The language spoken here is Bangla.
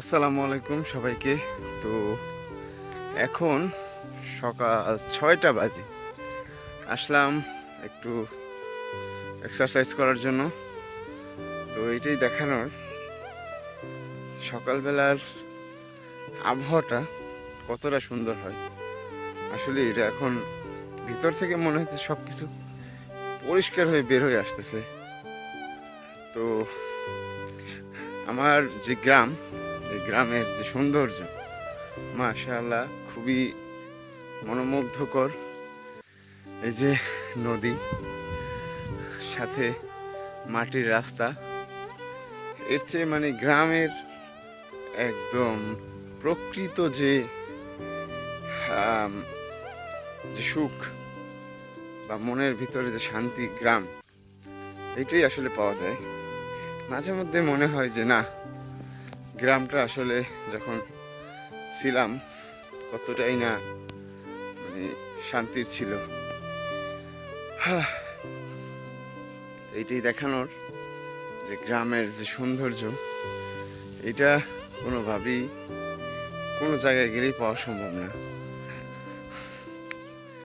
আসসালামু আলাইকুম সবাইকে। তো এখন সকাল ছয়টা বাজে। আসলাম একটু এক্সারসাইজ করার জন্য। তো এটাই দেখানোর। সকালবেলার আবহাওয়াটা কতটা সুন্দর হয়। আসলে এটা এখন ভিতর থেকে মনে হচ্ছে সব কিছু পরিষ্কার হয়ে বের হয়ে আসতেছে। তো আমার যে গ্রাম এই গ্রামের যে সৌন্দর্য, মাশাআল্লাহ, খুবই মনোমুগ্ধকর। এই যে নদী, সাথে মাটির রাস্তা, এর চেয়ে মানে গ্রামের একদম প্রকৃত যে যে সুখ বা মনের ভিতরে যে শান্তি গ্রাম, এটাই আসলে পাওয়া যায়। মাঝে মধ্যে মনে হয় যে না গ্রামটা আসলে যখন ছিলাম, কতটাই না মানে শান্তির ছিল। এইটাই দেখানোর যে গ্রামের যে সৌন্দর্য, এটা কোনোভাবেই কোনো জায়গায় গেলেই পাওয়া সম্ভব না